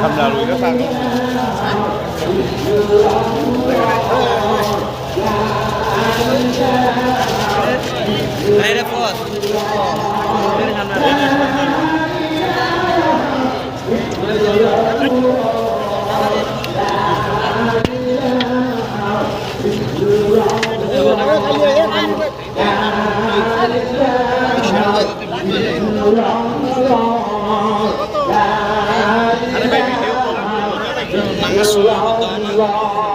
সামনে আর ওইটা থাকে এই রে পথ رسول الله